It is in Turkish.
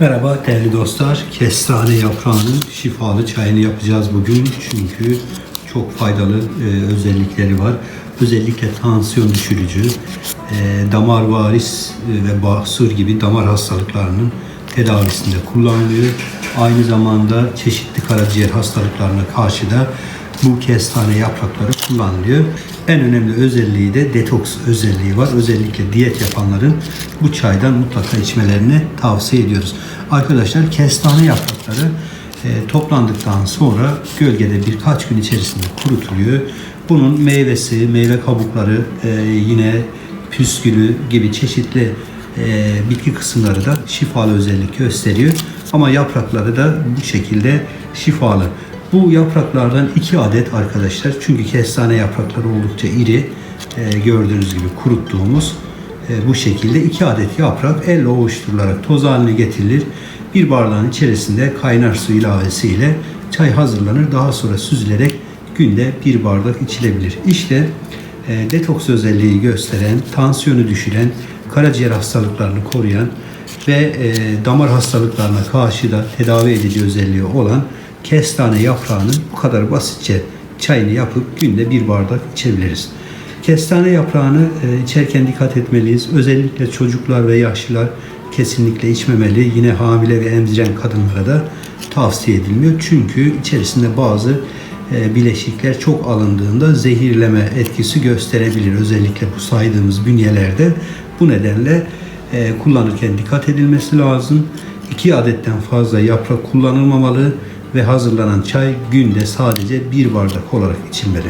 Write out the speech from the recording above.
Merhaba değerli dostlar. Kestane yaprağının şifalı çayını yapacağız bugün. Çünkü çok faydalı e, özellikleri var. Özellikle tansiyon düşürücü, e, damar varis e, ve basur gibi damar hastalıklarının tedavisinde kullanılıyor. Aynı zamanda çeşitli karaciğer hastalıklarına karşı da bu kestane yaprakları kullanılıyor. En önemli özelliği de detoks özelliği var. Özellikle diyet yapanların bu çaydan mutlaka içmelerini tavsiye ediyoruz. Arkadaşlar kestane yaprakları e, toplandıktan sonra gölgede birkaç gün içerisinde kurutuluyor. Bunun meyvesi, meyve kabukları, e, yine püskülü gibi çeşitli e, bitki kısımları da şifalı özellik gösteriyor. Ama yaprakları da bu şekilde şifalı. Bu yapraklardan iki adet arkadaşlar çünkü kestane yaprakları oldukça iri e, gördüğünüz gibi kuruttuğumuz e, bu şekilde iki adet yaprak elle ovuşturularak toz haline getirilir. Bir bardağın içerisinde kaynar su ilavesiyle çay hazırlanır. Daha sonra süzülerek günde bir bardak içilebilir. İşte e, detoks özelliği gösteren, tansiyonu düşüren, karaciğer hastalıklarını koruyan ve e, damar hastalıklarına karşı da tedavi edici özelliği olan kestane yaprağının bu kadar basitçe çayını yapıp günde bir bardak içebiliriz. Kestane yaprağını e, içerken dikkat etmeliyiz. Özellikle çocuklar ve yaşlılar kesinlikle içmemeli. Yine hamile ve emziren kadınlara da tavsiye edilmiyor. Çünkü içerisinde bazı e, bileşikler çok alındığında zehirleme etkisi gösterebilir. Özellikle bu saydığımız bünyelerde. Bu nedenle e, kullanırken dikkat edilmesi lazım. 2 adetten fazla yaprak kullanılmamalı ve hazırlanan çay günde sadece bir bardak olarak içilmeli.